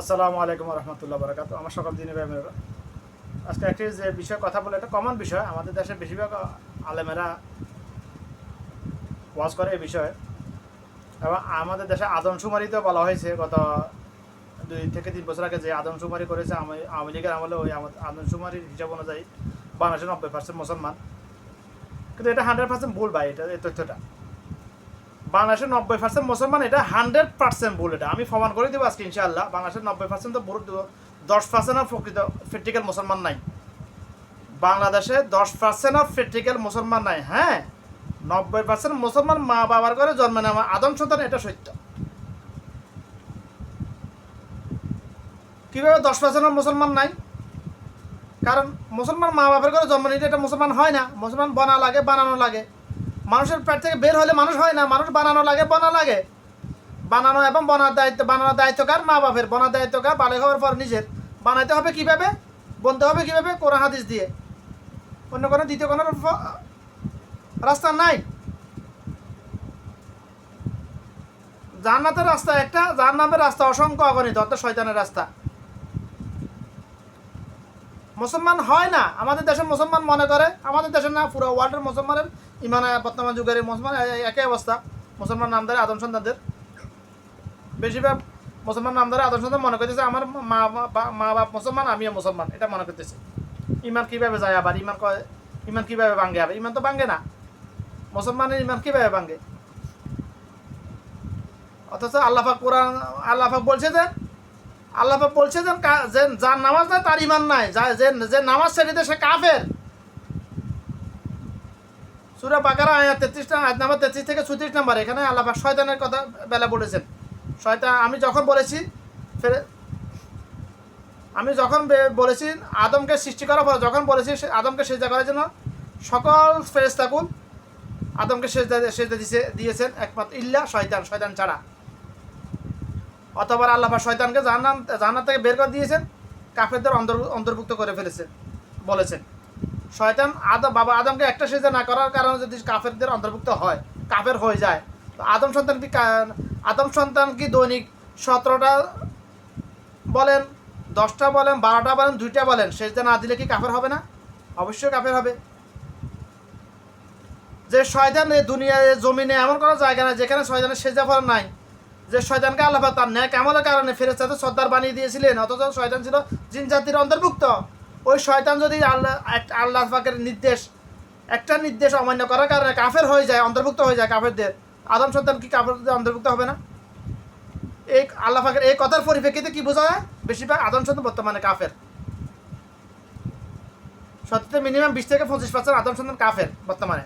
আসসালামু আলাইকুম রহমতুল্লাহ বারাকাত। আমার সকল দিনে ব্যায়ামের আজকে একটি যে বিষয় কথা বলে, এটা কমন বিষয়। আমাদের দেশে বেশিরভাগ আলেমেরা ওয়াজ করে এই বিষয়ে। এবং আমাদের দেশে আদমশুমারিতেও বলা হয়েছে, গত দুই থেকে তিন বছর আগে যে আদমশুমারি করেছে, আমি আওয়ামী লীগের আমলে ওই আদমশুমারির হিসাব অনুযায়ী বাংলাদেশের নব্বই পার্সেন্ট মুসলমান। কিন্তু এটা হান্ড্রেড পার্সেন্ট ভুল ভাই, এটা এই তথ্যটা। বাংলাদেশের নব্বই পার্সেন্ট মুসলমান, এটা হান্ড্রেড পার্সেন্ট ভুল এটা। আমি প্রমাণ করে দেবো আজকে, ইনশাআল্লাহ। বাংলাদেশের নব্বই পার্সেন্ট তো ভুল দশ পার্সেন্ট অফ প্রকৃত ফেটিক্যাল মুসলমান নাই। বাংলাদেশে দশ পার্সেন্ট অফ ফেটিক্যাল মুসলমান নাই। হ্যাঁ নব্বই পার্সেন্ট মুসলমান মা বাবার করে জন্ম নেওয়া আদম সন্তান, এটা সত্য। কীভাবে দশ পার্সেন্ট মুসলমান নাই? কারণ মুসলমান মা বাবার করে জন্ম নিতে এটা মুসলমান হয় না। মুসলমান বনা লাগে, বানানো লাগে। মানুষের পেট থেকে বের হলে মানুষ হয় না, মানুষ বানানো লাগে, বনা লাগে। বানানো এবং বনার দায়িত্ব, বানানোর দায়িত্ব কার? মা বাপের। বনার দায়িত্ব কার? বালে হওয়ার পর নিজের। বানাইতে হবে কীভাবে? বলতে হবে কীভাবে? কোরআন, হাদিস দিয়ে। অন্য কোনো, দ্বিতীয় কোনো রাস্তা নাই। জান্নাতের রাস্তা একটা জান্নাতের রাস্তা অসংখ্য অগণিত, অর্থাৎ শয়তানের রাস্তা। মুসলমান হয় না। আমাদের দেশে মুসলমান মনে করে। আমাদের দেশে না, পুরো ওয়ার্ল্ডের মুসলমানের ইমান বর্তমান যুগের মুসলমান একই অবস্থা। মুসলমান নামদারে আদম সন্তানদের। বেশিরভাগ মুসলমান নামদারে আদম সন্তান মনে করতেছে, আমার মা মা বাপ মুসলমান, আমিও মুসলমান। এটা মনে করতেছে। ইমান কীভাবে যায় আবার? ইমান কয়, ইমান কীভাবে ভাঙ্গে আবার? ইমান তো ভাঙ্গে না। মুসলমানের ইমান কীভাবে ভাঙ্গে অথচ আল্লাহাক কোরআন আল্লাহাক বলছে যে আল্লাহাক বলছে যে যার নামাজ নাই, তার ইমান নাই। যে নামাজ ছেড়ে সে কাফের। সুরা বাকারা তেত্রিশ আয়াত নাম্বার তেত্রিশ থেকে ছত্রিশ নাম্বার। এখানে আল্লাহ শয়তানের কথা বেলা বলেছেন। শয়তান, আমি যখন বলেছি, ফেরে আমি যখন বলেছি আদমকে সৃষ্টি করার পর, যখন বলেছি আদমকে সেজদা করার জন্য, সকল ফেরেস্তাকুল আদমকে সেজদা দিছে দিয়েছেন। একমাত্র ইল্লা শয়তান শয়তান ছাড়া। অথবা আল্লাহ শয়তানকে জান্নাত জান্নাত থেকে বের করে দিয়েছেন, কাফেরদের অন্তর- অন্তর্ভুক্ত করে ফেলেছেন, বলেছেন। শয়তান আদম, বাবা আদমকে একটা সেজা না করার কারণে যদি কাফেরদের অন্তর্ভুক্ত হয়, কাফের হয়ে যায়, তো আদম সন্তান কি আদম সন্তান কি দৈনিক সতেরোটা বলেন, দশটা বলেন, বারোটা বলেন, দুইটা বলেন, সেজদা না দিলে কি কাফের হবে না? অবশ্যই কাফের হবে। যে শয়তান এই দুনিয়ায়, জমিনে এমন কোনো জায়গা নাই যেখানে শয়তানের সেজা ফল নাই। যে শয়তানকে আল্লাহ তার ন্যায় কেমনের কারণে ফেরেস্তাতে সর্দার বানিয়ে দিয়েছিলেন, অথচ শয়তান ছিল জিন জাতির অন্তর্ভুক্ত। ওই শয়তান যদি আল্লাহ আল্লাহ পাকের নির্দেশ, একটা নির্দেশ অমান্য করার কারণে কাফের হয়ে যায়, অন্তর্ভুক্ত হয়ে যায় কাফেরদের, আদম সন্তান কি কাফেরদের অন্তর্ভুক্ত হবে না? এই আল্লাহ পাকের এই কথার পরিপ্রেক্ষিতে কি বোঝা যায়? বেশিরভাগ আদম সন্তান বর্তমানে কাফের। সত্যি মিনিমাম বিশ থেকে পঁচিশ পার্সেন্ট আদম সন্তান কাফের বর্তমানে।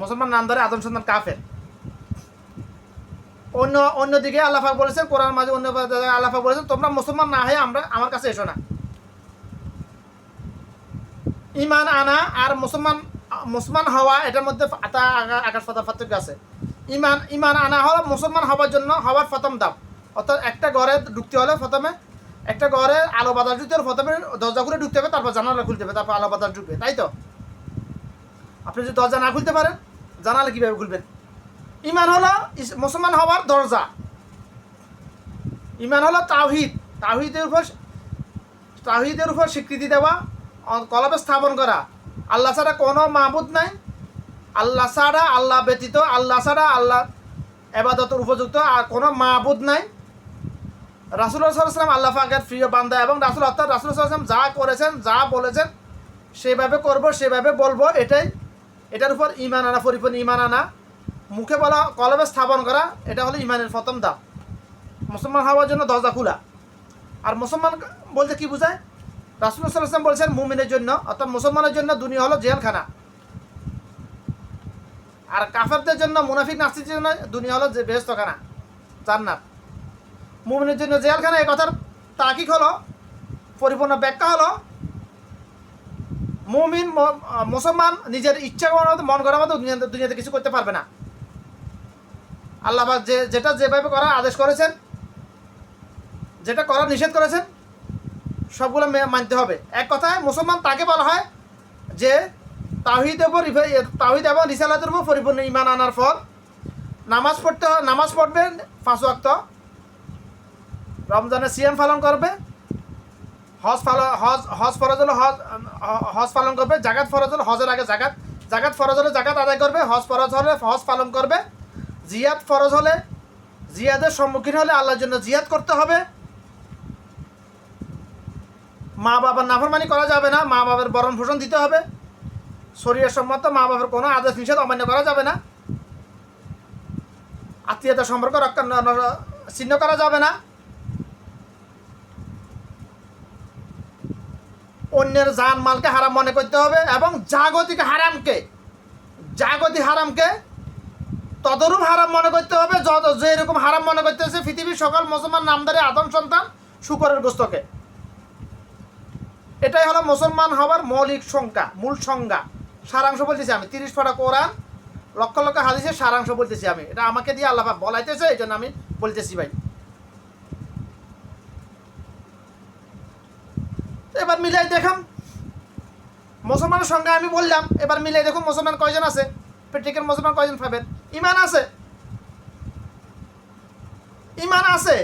মুসলমান নাম ধরে আদম সন্তান কাফের। অন্য, অন্যদিকে আল্লাহাক বলেছেন কোরআন মাঝে অন্য আল্লাহাক বলেছেন তোমরা মুসলমান না হয়ে আমরা, আমার কাছে এসো না। ইমান আনা আর মুসলমান মুসলমান হওয়া, এটার মধ্যে আকাশ পাতা পার্থক্য আছে। ইমান ইমান আনা হওয়া মুসলমান হওয়ার জন্য হওয়ার প্রথম দাম অর্থাৎ একটা ঘরে ঢুকতে হলে প্রথমে, একটা ঘরে আলো বাতাস ঢুকতে হলে প্রথমে দরজা খুলে ঢুকতে হবে, তারপর জানালা খুলতে হবে, তারপর আলো বাতাস ঢুকবে, তাই তো? আপনি যদি দরজা না খুলতে পারেন, জানালে কীভাবে খুলবেন? ইমান হলো মুসলমান হওয়ার দরজা। ইমান হলো তাওহিদ। তাওহিদের উপর তাওহিদের উপর স্বীকৃতি দেওয়া কলবে স্থাপন করা। আল্লাহ ছাড়া কোনো মাহবুদ নাই। আল্লাহ ছাড়া আল্লাহ ব্যতীত, আল্লাহ ছাড়া আল্লাহ এবাদতের উপযুক্ত আর কোনো মাহবুদ নাই। রাসুল্লাহ সাল্লাম আল্লাহ ফাঁকের প্রিয় বান্দা এবং রাসুল অর্থাৎ রাসুল্লাহ সাল্লাম যা করেছেন, যা বলেছেন, সেভাবে করব, সেভাবে বলব, এটাই। এটার উপর ইমান আনা, পরিপূর্ণ ইমান আনা। মুখে বলা কলবে স্থাপন করা, এটা হলো ইমানের প্রথম ধাপ মুসলমান হওয়ার জন্য দরজা খোলা। আর মুসলমান বলতে কি বোঝায়? রাসুল্লাহ সাল্লাম বলছেন, মুমিনের জন্য, অর্থাৎ মুসলমানের জন্য দুনিয়া হলো জেলখানা। আর কাফেরদের জন্য, মুনাফিক নাস্তির জন্য দুনিয়া হলো যে বেহস্তখানা জান্নাত। মুমিনের জন্য জেলখানা এই কথার তাকিক হলো, পরিপূর্ণ ব্যাখ্যা হলো, মুমিন মুসলমান নিজের ইচ্ছা মন করার মতো দুনিয়াতে কিছু করতে পারবে না। আল্লাহ যে যেটা যেভাবে করার আদেশ করেছেন, যেটা করার নিষেধ করেছেন, সবগুলো মানতে হবে। এক কথায়, মুসলমান তাকে বলা হয় যে তাহিদের উপর তাহিদ এবং রিসালাতের উপর পরিপূর্ণ ইমান আনার ফল। নামাজ পড়তে নামাজ পড়বেন পাঁচ ওয়াক্ত। রমজানে সিএম পালন করবে। হজ পালন হজ হজ ফরজ হলে হজ হজ পালন করবে। জাকাত ফরজ হলে হজের আগে জাগাত জাগাত ফরজ হলে জাগাত আদায় করবে। হজ ফরজ হলে হজ পালন করবে। জিয়াদ ফরজ হলে, জিয়াদের সম্মুখীন হলে আল্লাহর জন্য জিয়াদ করতে হবে। মা বাবার নাফরমানি করা যাবে না, মা বাবার বরণ ভূষণ দিতে হবে। শরীরের সম্মত মা বাবার কোনো আদেশ নিষেধ অমান্য করা যাবে না। আত্মীয়তা সম্পর্ক রক্ষা ছিন্ন করা যাবে না। অন্যের জান মালকে হারাম মনে করতে হবে এবং জাগতিক হারামকে জাগতিক হারামকে তদরূপ হারাম মনে করতে হবে, যত যেরকম হারাম মনে করতে হচ্ছে পৃথিবীর সকল মুসলমান নামদারে আদম সন্তান শুকরের গোস্তকে। এটাই হলো মুসলমান হওয়ার মৌলিক সংখ্যা মূল সংজ্ঞা। সারাংশ বলতেছি আমি, তিরিশ পারা কোরআন, লক্ষ লক্ষ হাদিসের সারাংশ বলতেছি আমি। এটা আমাকে দিয়ে আল্লাহ বলাইতেছে এই জন্য আমি বলতেছি ভাই। এবার মিলাই দেখাম। মুসলমানের সঙ্গে আমি বললাম, এবার মিলাই দেখুন মুসলমান কয়জন আছে? প্র্যাকটিক্যাল মুসলমান কয়জন পাবেন? ইমান আছে। ইমান আছে।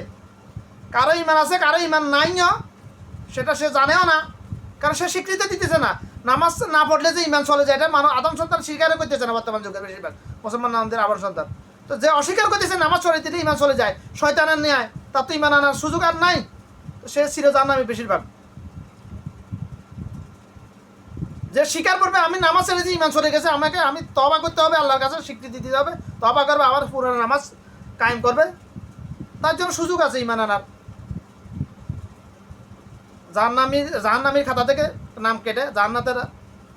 কারও ইমান আছে, কারও ইমান নাইও সেটা সে জানেও না। কারণ সে স্বীকৃতি দিতেছে না। নামাজ না পড়লে যে ইমান চলে যায়, এটা মানুষ আদম সন্তান স্বীকারও করতেছে না বর্তমান যুগের বেশিরভাগ। মুসলমান নামদের আবার সন্তান। তো যে অস্বীকার করতেছে নামাজ চলে দিলে ইমান চলে যায়। শয়তানের ন্যায়, তার তো ইমান আনার সুযোগ আর নাই। সে ছিল জানামি বেশিরভাগ। যে স্বীকার করবে, আমি নামাজ ছেড়েছি ইমান চলে গেছে, আমাকে আমি তবা করতে হবে, আল্লাহর কাছে স্বীকৃতি দিতে হবে। তবা করবে, আবার পুরো নামাজ কায়েম করবে। তার জন্য সুযোগ আছে ইমান আনার। জাহান্নামীর জাহান্নামীর খাতা থেকে নাম কেটে জান্নাতের,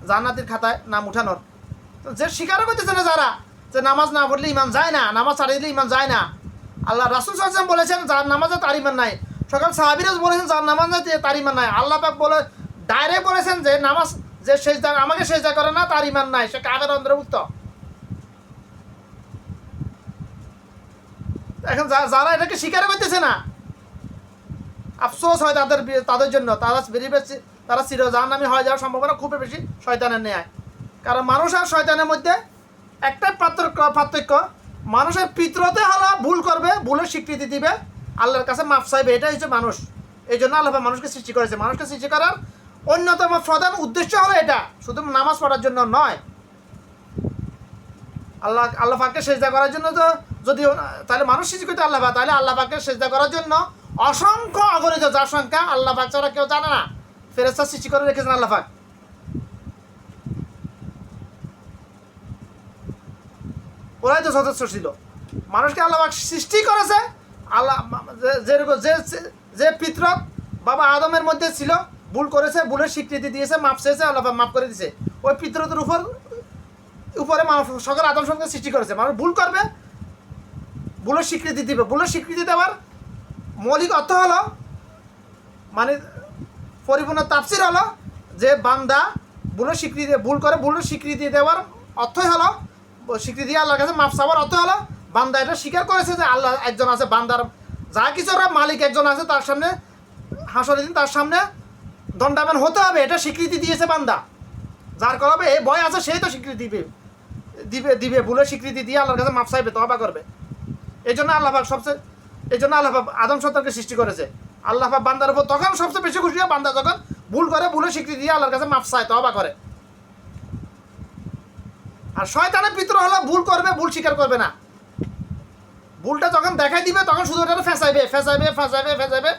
জান্নাতির খাতায় নাম উঠানোর। যে স্বীকারও করতেছে না যারা, যে নামাজ না পড়লে ইমান যায় না, নামাজ ছাড়িয়ে দিলে ইমান যায় না। আল্লাহ রাসুল সাল্লাম বলেছেন, যার নামাজে তার ইমান নাই। সকাল সাহাবিরাজ বলেছেন, যার নামাজ তার ইমান নাই। আল্লাহ পাক বলে ডাইরেক্ট বলেছেন যে নামাজ যে সেজদা, আমাকে সেজদা করে না, তার ইমান নাই। সে কাগের অন্তর্ভুক্ত এখন যারা এটাকে স্বীকার করতেছে না, আফসোস হয় তাদের তাদের জন্য। তারা বেরিয়ে তারা চির জাহান্নামী হয়ে যাওয়ার সম্ভাবনা খুবই বেশি শয়তানের নেয় কারণ মানুষ আর শয়তানের মধ্যে একটাই পার্থক্য পার্থক্য, মানুষের পিত্রতে হলো ভুল করবে, ভুলের স্বীকৃতি দিবে, আল্লাহর কাছে মাফ চাইবে, এটাই হচ্ছে মানুষ। এই জন্য আল্লাহ মানুষকে সৃষ্টি করেছে। মানুষকে সৃষ্টি করার অন্যতম প্রধান উদ্দেশ্য হলো এটা। শুধু নামাজ পড়ার জন্য নয়। আল্লাহ আল্লাহ পাককে সেজদা করার জন্য তো যদি তাহলে মানুষ সৃষ্টি করতে আল্লাহ পাক, তাহলে আল্লাহ পাককে সেজদা করার জন্য অসংখ্য অগণিত যার সংখ্যা আল্লাহ পাক ছাড়া কেউ জানে না। ফেরেস্তা সৃষ্টি করে রেখেছেন আল্লাহ পাক। ওরাই তো যথেষ্ট ছিল। মানুষকে আল্লাহ পাক সৃষ্টি করেছে, আল্লাহ যেরকম, যে যে পিতর বাবা আদমের মধ্যে ছিল ভুল করেছে, ভুলের স্বীকৃতি দিয়েছে, মাপ চেয়েছে, আল্লাহ মাপ করে দিয়েছে ওই পিতরদের উপর, উপরে মানব সকল আদম সঙ্গে সৃষ্টি করেছে। মানুষ ভুল করবে, ভুলের স্বীকৃতি দিবে। ভুলের স্বীকৃতি দেওয়ার মৌলিক অর্থ হলো মানে পরিপূর্ণ তাফসির হলো যে বান্দা ভুলের স্বীকৃতি, ভুল করে ভুলের স্বীকৃতি দেওয়ার অর্থই হলো, স্বীকৃতি দিয়ে আল্লাহর কাছে মাপ চাওয়ার অর্থ হলো, বান্দা এটা স্বীকার করেছে যে আল্লাহ একজন আছে, বান্দার যা কিছু মালিক একজন আছে, তার সামনে হাসর দিন, তার সামনে দণ্ডায়মান হতে হবে, এটা স্বীকৃতি দিয়েছে বান্দা। যার করবে এই ভয় আছে, সেই তো স্বীকৃতি দিবে দিবে দিবে, ভুলের স্বীকৃতি দিয়ে আল্লাহর কাছে মাপ চাইবে তবা করবে। এই জন্য আল্লাহ পাক সবচেয়ে, এই জন্য আল্লাহ পাক আদম সত্তারকে সৃষ্টি করেছে। আল্লাহ পাক বান্দার উপর তখন সবচেয়ে বেশি খুশি হয়, বান্দা যখন ভুল করে, ভুলের স্বীকৃতি দিয়ে আল্লাহর কাছে মাপ চায় তবা করে। আর শয়তানের পিতর হলো, ভুল করবে, ভুল স্বীকার করবে না। ভুলটা যখন দেখাই দিবে, তখন শুধু ওটা ফেঁসাইবে ফেঁসাইবে ফেঁসাইবে ফেঁসাইবে,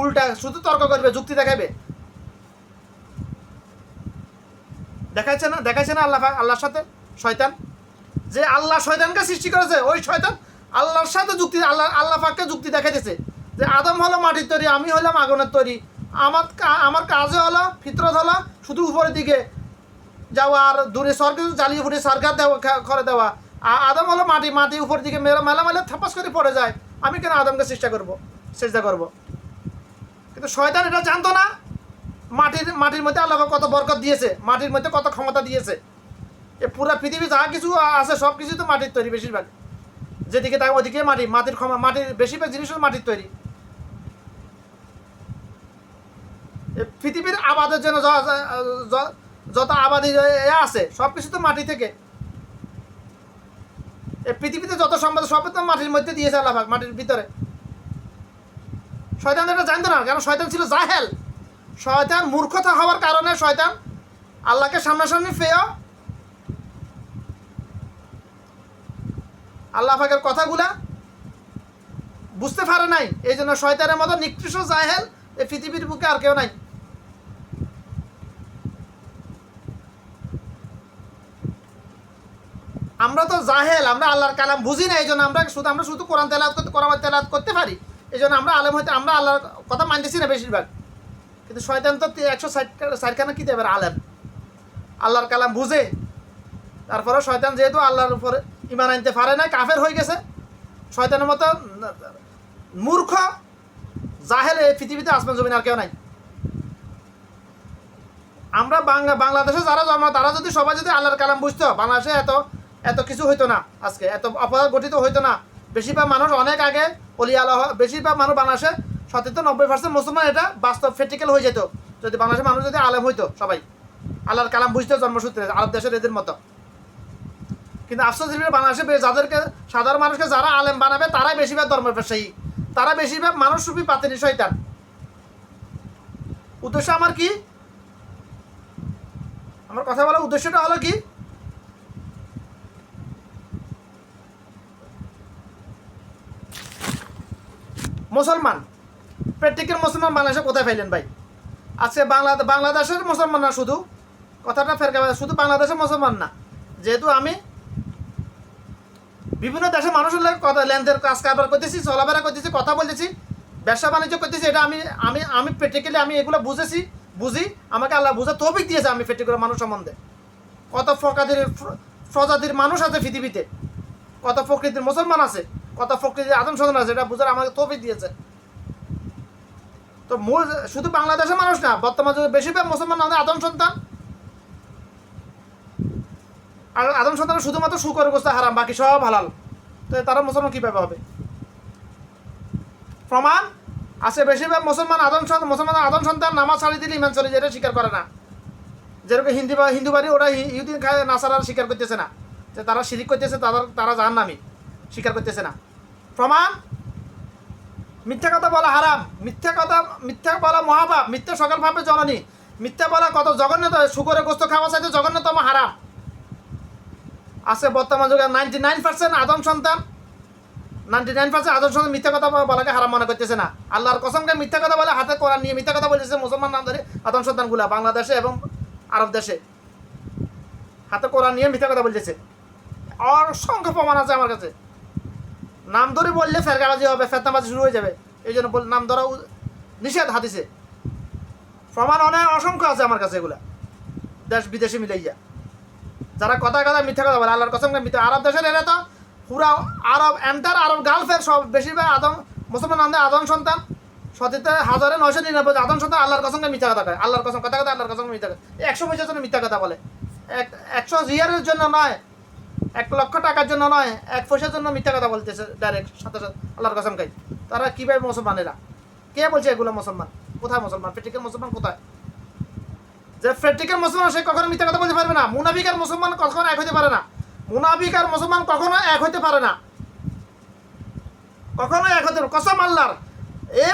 উল্টা শুধু তর্ক করবে, যুক্তি দেখাইবে। দেখাইছে না? দেখাইছে না আল্লাহ আল্লাহর সাথে? শয়তান? যে আল্লাহ শয়তানকে সৃষ্টি করেছে, ওই শয়তান আল্লাহর সাথে যুক্তি আল্লাহ আল্লাহ পাককে যুক্তি দেখাইতেছে। যে আদম হলো মাটির তৈরি, আমি হলাম আগুনের তৈরি। আমার আমার কাজে হলো ফিতরত হলো শুধু উপরের দিকে যাওয়া আর দূরে স্বর্গে জ্বালিয়ে ফুটে সরকার দেওয়া করে দেওয়া। আদম হলো মাটি মাটি উপর দিকে মেলা মেলা মেলা থাপাস করে পড়ে যায়। আমি কেন আদমকে চেষ্টা করব? চেষ্টা করব। কিন্তু শয়তান এটা জানতো না। মাটির মাটির মধ্যে আল্লাহ কত বরকত দিয়েছে, মাটির মধ্যে কত ক্ষমতা দিয়েছে। এ পুরো পৃথিবী যা কিছু আছে, সব কিছু তো মাটির তৈরি বেশিরভাগ। যেদিকে তাই ওদিকে মাটি, মাটির ক্ষমা, মাটির বেশিরভাগ জিনিস মাটির তৈরি। পৃথিবীর আবাদের জন্য যত আবাদি আছে, সব কিছু তো মাটি থেকে। এ পৃথিবীতে যত সম্পদ, সব তো মাটির মধ্যে দিয়েছে আল্লাহ মাটির ভিতরে। শয়তান এটা জানতো না কারণ শয়তান ছিল জাহেল। শয়তান মূর্খতা হওয়ার কারণে শয়তান আল্লাহকে সামনাসামনি পেয়েও আল্লাহ পাকের কথাগুলা বুঝতে পারে নাই। এই জন্য শয়তানের মতো নিকৃষ্ট জাহেল এই পৃথিবীর বুকে আর কেউ নাই। আমরা তো জাহেল, আমরা আল্লাহর কালাম বুঝি না, এই জন্য আমরা শুধু আমরা শুধু কোরআন তেলাত করতে, কোরআন তেলাত করতে পারি। এই জন্য আমরা আলেম হইতে, আমরা আল্লাহর কথা মানতেছি না বেশিরভাগ। কিন্তু শয়তান তো একশো ষাট ষাটখানা কী দেবে আলেম। আল্লাহর কালাম বুঝে। তারপরে শয়তান যেহেতু আল্লাহর উপরে ইমান আনতে পারে না কাফের হয়ে গেছে। শয়তানের মতো মূর্খ, জাহেল এই পৃথিবীতে আসমান জমিন আর কেউ নাই। আমরা বাংলা বাংলাদেশে যারা জন্ম, তারা যদি সবাই যদি আল্লাহর কালাম বুঝতো, বাংলাদেশে এত এত কিছু হইতো না আজকে, এত অপরাধ গঠিত হইতো না। বেশিরভাগ মানুষ অনেক আগে অলি আল্লাহ, বেশিরভাগ মানুষ বাংলাদেশে সত্তর নব্বই পার্সেন্ট মুসলমান এটা বাস্তব ফেটিক্যাল হয়ে যেত। যদি বাংলাদেশের মানুষ যদি আলেম হইতো সবাই। আল্লাহর কালাম বুঝতো, জন্মসূত্রে, আরব দেশের এদের মতো। কিন্তু আফসোস হিসেবে বাংলাদেশে যাদেরকে, সাধারণ মানুষকে যারা আলেম বানাবে, তারাই বেশিরভাগ ব্যবসায়ী তারা বেশিরভাগ মানুষ রূপী পাতিনি শয়তান। উদ্দেশ্য আমার কি? আমার কথা বলার উদ্দেশ্যটা হলো কি? মুসলমান প্র্যাকটিক্যাল মুসলমান বাংলাদেশে কোথায় পাইলেন ভাই? আজকে বাংলা বাংলাদেশের মুসলমান না শুধু? কথাটা ফেরকা শুধু বাংলাদেশের মুসলমান না। যেহেতু আমি বিভিন্ন দেশের মানুষের লোক কথা লেনদেন কাজ কারবার করতেছি, চলাফেরা করতেছি, কথা বলতেছি, ব্যবসা বাণিজ্য করতেছি, এটা আমি আমি আমি প্র্যাকটিক্যালি আমি এগুলো বুঝেছি, বুঝি, আমাকে আল্লাহ বুঝা তৌফিক দিয়েছে আমি প্র্যাকটিক্যাল মানুষ সম্বন্ধে। কত প্রকারের প্রজাতির মানুষ আছে পৃথিবীতে, কত প্রকৃতির মুসলমান আছে, কত প্রকৃতির আদম সন্তান আছে, এটা বুঝার আমাকে তৌফিক দিয়েছে। তো মূল শুধু বাংলাদেশের মানুষ না, বর্তমান যুগে বেশিরভাগ মুসলমান আমাদের আদম সন্তান। আর আদম সন্তান শুধুমাত্র শুকর গোস্তা হারাম, বাকি সব হালাল। তো তারা মুসলমান কীভাবে হবে? প্রমাণ আছে, বেশিরভাগ মুসলমান আদম সন্তান মুসলমান আদম সন্তান নামাজ ছাড়ি দিলে ইমান চলে যেটা স্বীকার করে না। যেরকম হিন্দি বা হিন্দু বাড়ি, ওরা ইহুদিন খায় নাসারা স্বীকার করতেছে না। যে তারা শিরিক করতেছে তারা তারা জাহান নামি স্বীকার করতেছে না। প্রমাণ মিথ্যা কথা বলা হারাম, মিথ্যা কথা, মিথ্যা বলা মহাপাপ, মিথ্যা সকাল ভাবে জননী। মিথ্যা বলা কত জঘন্যত শুকরের গোস্ত খাওয়া চাইতে জঘন্যতম হারাম। আছে বর্তমান যুগে নাইনটি নাইন পার্সেন্ট আদম সন্তান। নাইনটি নাইন পার্সেন্ট আদম সন্তান মিথ্যা কথা বলাকে হারাম মনে করতেছে না। আল্লাহর কসমকে মিথ্যা কথা বলে, হাতে কোরআন নিয়ে মিথ্যা কথা বলতেছে, মুসলমান নাম ধরে আদম সন্তানগুলা বাংলাদেশে এবং আরব দেশে। হাতে কোরআন নিয়ে মিথ্যা কথা বলতেছে। অসংখ্য প্রমাণ আছে আমার কাছে। নাম ধরে বললে ফেরকাবাজি হবে ফেতনাবাজি শুরু হয়ে যাবে। এই জন্য বল- নাম ধরা নিষেধ হাদিসে। প্রমাণ অনেক অসংখ্য আছে আমার কাছে এগুলা। দেশ বিদেশে মিলাইয়া। যারা কথা কথা মিথ্যা কথা বলে, আল্লাহর কসম মিথ্যা আরব দেশের এরা তো পুরা আরব এন্টার, আরব গালফের সব বেশিরভাগ আদম মুসলমান আমাদের আদম সন্তান। সতীতে হাজারে নয়শো নিরানব্বই আদম সন্তান আল্লাহর কসম মিথ্যা কথা কয়। আল্লাহর কসম কথা কথা আল্লাহর কসম মিথ্যা কথা একশো পয়সার জন্য মিথ্যা কথা বলে। এক একশো রিয়ারের জন্য নয় এক লক্ষ টাকার জন্য নয়, এক পয়সার জন্য মিথ্যা কথা বলতেছে ডাইরেক্ট সাথে সাথে, আল্লাহর কসম খাই তারা কীভাবে মুসলমান এরা কে বলছে এগুলো মুসলমান? কোথায় মুসলমান? প্র্যাকটিক্যাল মুসলমান কোথায়? যে প্র্যাকটিক্যাল মুসলমান, সে কখনো মিথ্যা কথা বলতে পারবে না। মুনাফিক আর মুসলমান কখনো এক হতে পারে না। মুনাফিক আর মুসলমান কখনো এক হতে পারে না। কখনো এক হতে কসম আল্লাহর। এ